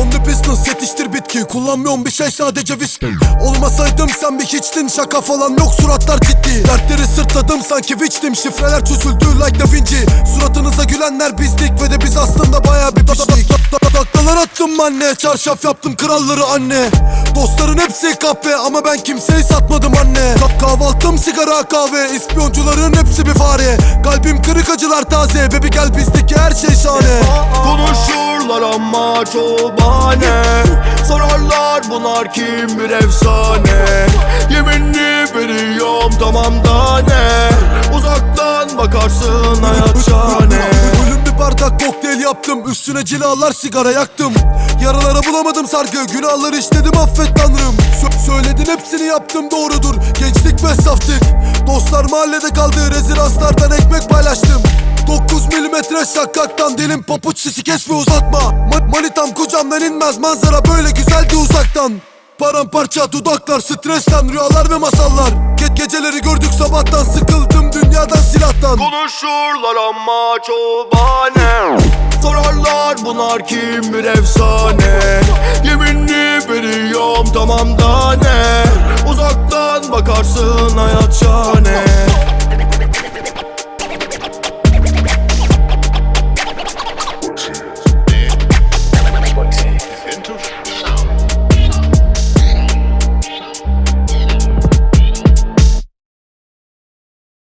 On the business yetiştir bitki Kullanmıyorum bir şey sadece viski. Olmasaydım sen bir hiçtin Şaka falan yok suratlar ciddi. Dertleri sırtladım sanki biçtim Şifreler çözüldü like Da Vinci. Suratınıza gülenler bizdik Ve de biz aslında baya bir başlık Taklalar attım anne Çarşaf yaptım kralları anne. Dostların hepsi kahve Ama ben kimseyi satmadım anne. Ka- Sigara kahve İspiyoncuların hepsi bir fare. Kalbim kırık acılar taze. Baby gel bizdeki her şey şahane. Konuşurlar ama çoğu bahane. Sorarlar bunlar kim bir efsane. Yeminli veriyorum tamam da ne? Uzaktan bakarsın hayat şahane. Ölüm bir bardak kokteyl yaptım. Üstüne cilalar sigara yaktım. Yaralara bulamadım sargı Günahları işledim affet tanrım. Sö- Söyledin hepsini yaptım doğrudur. Gençlik ve saftık Dostlar mahallede kaldı Rezidanslardan ekmek paylaştım. 9 milimetre şakaktan Dilim papuç sisi kes ve uzatma. Ma- Manitam kucamdan inmez Manzara böyle güzeldi uzaktan. Paramparça dudaklar Stresten rüyalar ve masallar. Ge- Geceleri Konuşurlar ama çoğu bahane. Sorarlar bunlar kim bir efsane. Yeminli veriyorum tamam da ne? Uzaktan bakarsın hayat şahane